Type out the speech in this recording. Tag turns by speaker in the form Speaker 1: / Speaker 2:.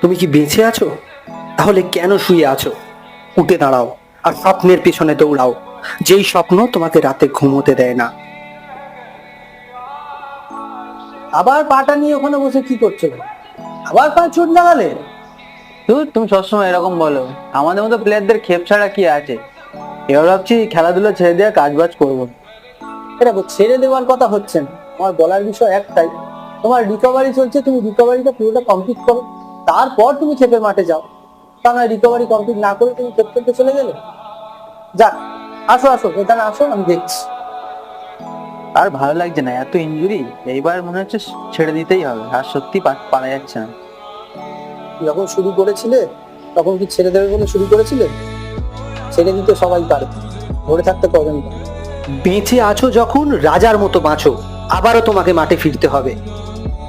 Speaker 1: তুমি কি বেঁচে আছো? তাহলে কেন শুয়ে আছো? উঠে দাঁড়াও আর স্বপ্নের পিছনে দৌড়াও। যেই স্বপ্ন তোমাকে রাতে ঘুমোতে দেয় না।
Speaker 2: আবার পাটা নিয়ে ওখানে বসে কি করছ? আবার পা চোট লাগালে
Speaker 3: তুমি সবসময় এরকম বলো। আমাদের মতো প্লেয়ারদের খেপ ছাড়া কি আছে? এবার ভাবছি খেলাধুলা ছেড়ে দিয়ে কাজ বাজ করব
Speaker 2: এটা ছেড়ে দেওয়ার কথা হচ্ছে না। আমার বলার বিষয় একটাই। তোমার রিকভারি চলছে, তুমি রিকভারিটা পুরোটা কমপ্লিট করো, তারপর তুমি খেপে মাঠে যাও। তা না রিকভারি কমপ্লিট না করে তুমি খেপ খেলতে চলে গেলে? যাক, আসো আসো, এখানে আসো, আমি দেখছি।
Speaker 3: আর ভালো লাগছে না, এত ইনজুরি এইবার মনে হচ্ছে ছেড়ে দিতেই হবে, আর সত্যি পারা যাচ্ছে না।
Speaker 2: যখন শুরু করেছিলে, তখন কি ছেড়ে দেবে বলে শুরু করেছিলে? ছেড়ে দিতে সবাই পারে, ধরে থাকতে কজন পারে?
Speaker 1: বেঁচে আছো যখন, রাজার মতো বাঁচো, আবারও তোমাকে মাঠে ফিরতে হবে।